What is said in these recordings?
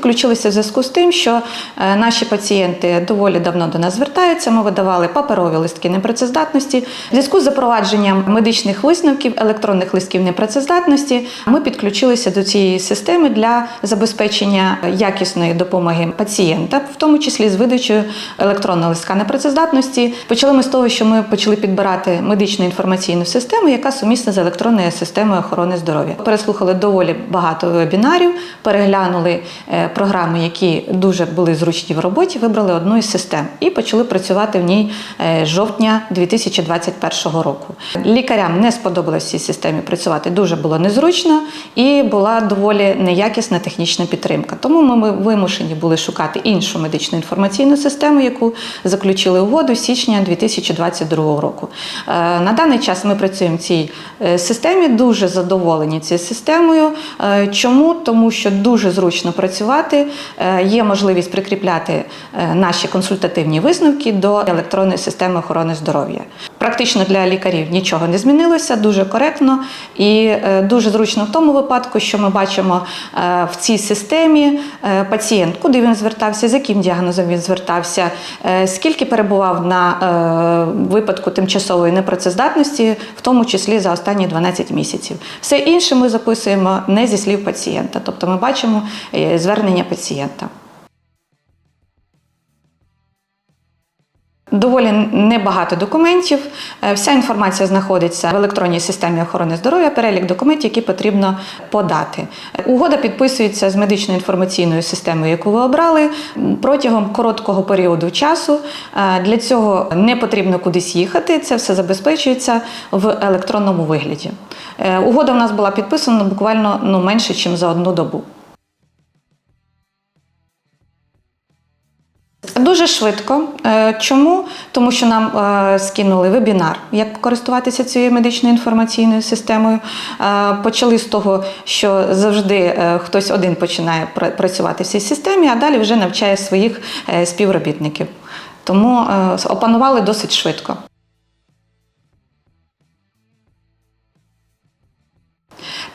підключилися в зв'язку з тим, що е, наші пацієнти доволі давно до нас звертаються. Ми видавали паперові листки непрацездатності. В зв'язку з запровадженням медичних висновків, електронних листків непрацездатності, ми підключилися до цієї системи для забезпечення якісної допомоги пацієнта, в тому числі з видачею електронного листка непрацездатності. Почали ми з того, що ми почали підбирати медичну інформаційну систему, яка сумісна з електронною системою охорони здоров'я. Переслухали доволі багато вебінарів, переглянули е, програми, які дуже були зручні в роботі, вибрали одну із систем і почали працювати в ній е, жовтня 2021 року. Лікарям не сподобалось в цій системі працювати дуже було незручно і була доволі неякісна технічна підтримка. Тому ми- вимушені були шукати іншу медичну інформаційну систему, яку заключили угоду з січня 2022 року. Е, На даний час ми працюємо в цій е, системі, дуже задоволені цією системою. Чому? Тому що дуже зручно працювати, е, є можливість прикріпляти е, наші консультативні висновки до електронної системи охорони здоров'я. Практично для лікарів нічого не змінилося, дуже коректно і е, дуже зручно в тому випадку, що ми бачимо е, в цій системі е, пацієнт, куди він звертався, з яким діагнозом він звертався, скільки перебував на випадку тимчасової непрацездатності, в тому числі за останні 12 місяців. Все інше ми записуємо не зі слів пацієнта, тобто ми бачимо звернення пацієнта. Доволі небагато документів. Е, Вся інформація знаходиться в електронній системі охорони здоров'я, перелік документів, які потрібно подати. Угода підписується з медичною інформаційною системою, яку ви обрали протягом короткого періоду часу. Е, Для цього не потрібно кудись їхати. Це все забезпечується в електронному вигляді. Е, Угода в нас була підписана буквально ну, менше, ніж за одну добу. Дуже швидко. Е, Чому? Тому що нам е, скинули вебінар, як користуватися цією медичною інформаційною системою. Е, Почали з того, що завжди хтось один починає працювати в цій системі, а далі вже навчає своїх співробітників. Тому опанували досить швидко.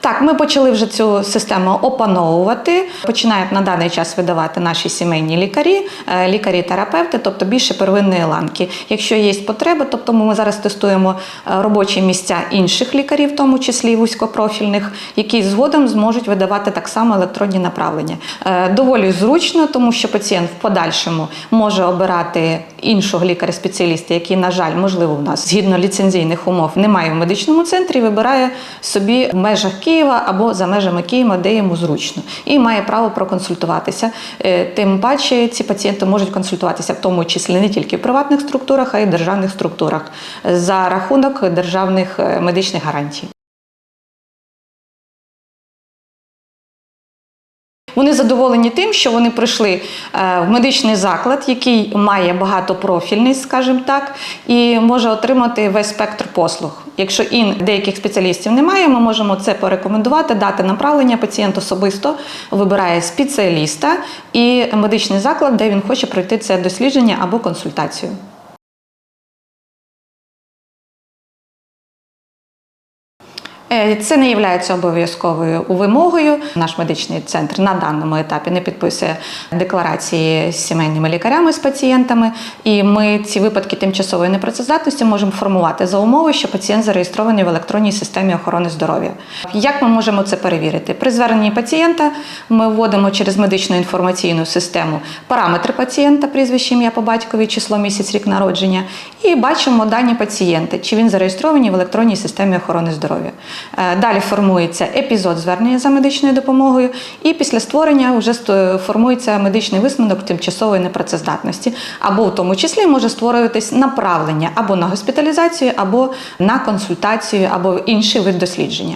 Так, ми почали вже цю систему опановувати. Починають на даний час видавати наші сімейні лікарі, е, лікарі-терапевти, тобто більше первинної ланки. Якщо є потреба, тобто ми зараз тестуємо е, робочі місця інших лікарів, в тому числі вузькопрофільних, які згодом зможуть видавати так само електронні направлення. Е, Доволі зручно, тому що пацієнт в подальшому може обирати іншого лікаря-спеціаліста, який, на жаль, можливо, в нас згідно ліцензійних умов немає в медичному центрі, вибирає собі в межах або за межами Києва, де йому зручно, і має право проконсультуватися. Е, Тим паче ці пацієнти можуть консультуватися в тому числі не тільки в приватних структурах, а й в державних структурах за рахунок державних е, медичних гарантій. Вони задоволені тим, що вони прийшли е, в медичний заклад, який має багатопрофільний, скажімо так, і може отримати весь спектр послуг. Якщо ін деяких спеціалістів немає, ми можемо це порекомендувати, дати направлення. Пацієнт особисто вибирає спеціаліста і медичний заклад, де він хоче пройти це дослідження або консультацію. Це не є обов'язковою вимогою. Наш медичний центр на даному етапі не підписує декларації з сімейними лікарями з пацієнтами, і ми ці випадки тимчасової непрацездатності можемо формувати за умови, що пацієнт зареєстрований в електронній системі охорони здоров'я. Як ми можемо це перевірити? При зверненні пацієнта ми вводимо через медичну інформаційну систему параметри пацієнта, прізвище, ім'я по батькові, число місяць, рік народження, і бачимо дані пацієнта, чи він зареєстрований в електронній системі охорони здоров'я. Е, Далі формується епізод звернення за медичною допомогою, і після створення вже формується медичний висновок тимчасової непрацездатності, або в тому числі може створюватись направлення або на госпіталізацію, або на консультацію, або інший вид дослідження.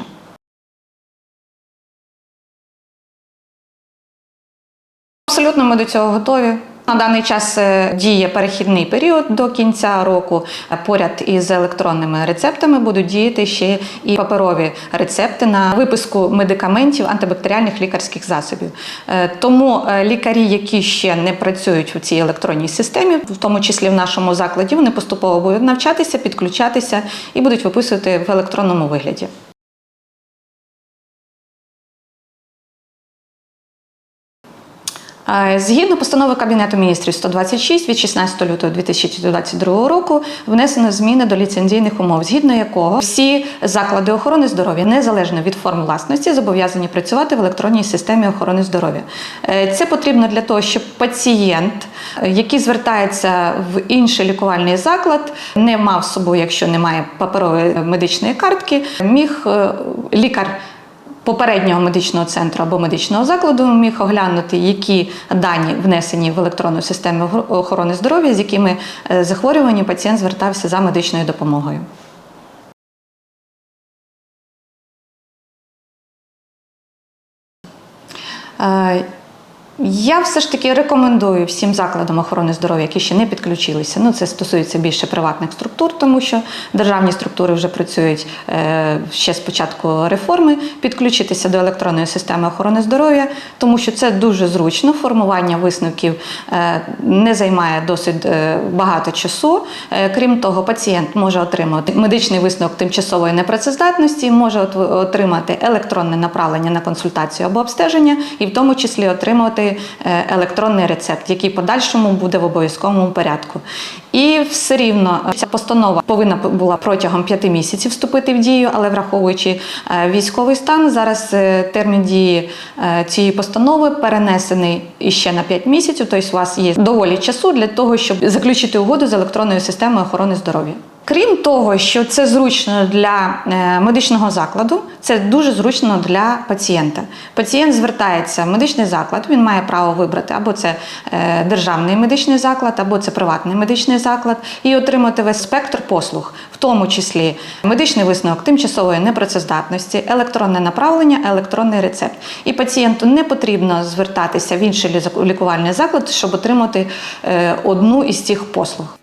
Абсолютно ми до цього готові. На даний час е, діє перехідний період до кінця року. Поряд із електронними рецептами будуть діяти ще і паперові рецепти на виписку медикаментів антибактеріальних лікарських засобів. Е, Тому е, лікарі, які ще не працюють у цій електронній системі, в тому числі в нашому закладі, вони поступово будуть навчатися, підключатися і будуть виписувати в електронному вигляді. Згідно постанови Кабінету міністрів 126 від 16 лютого 2022 року внесено зміни до ліцензійних умов, згідно якого всі заклади охорони здоров'я, незалежно від форм власності, зобов'язані працювати в електронній системі охорони здоров'я. Е, Це потрібно для того, щоб пацієнт, е, який звертається в інший лікувальний заклад, не мав з собою, якщо немає паперової медичної картки, міг е, лікар попереднього медичного центру або медичного закладу міг оглянути, які дані внесені в електронну систему охорони здоров'я, з якими е, пацієнт звертався за медичною допомогою. Я все ж таки рекомендую всім закладам охорони здоров'я, які ще не підключилися. Ну, це стосується більше приватних структур, тому що державні структури вже працюють е, ще з початку реформи, підключитися до електронної системи охорони здоров'я, тому що це дуже зручно. Формування висновків е, не займає досить е, багато часу. Крім того, пацієнт може отримати медичний висновок тимчасової непрацездатності, може отримати електронне направлення на консультацію або обстеження, і в тому числі е, електронний рецепт, який подальшому буде в обов'язковому порядку. І все рівно е, ця постанова повинна була протягом п'яти місяців вступити в дію, але враховуючи е, військовий стан, зараз термін дії цієї постанови перенесений іще на 5 місяців. Тобто у вас є доволі часу для того, щоб заключити угоду з електронною системою охорони здоров'я. Крім того, що це зручно для е, медичного закладу, це дуже зручно для пацієнта. Пацієнт звертається в медичний заклад, він має право вибрати або це е, державний медичний заклад, або це приватний медичний заклад, і отримати весь спектр послуг, в тому числі медичний висновок тимчасової непрацездатності, електронне направлення, електронний рецепт. І пацієнту не потрібно звертатися в інший лікувальний заклад, щоб отримати е, одну із цих послуг.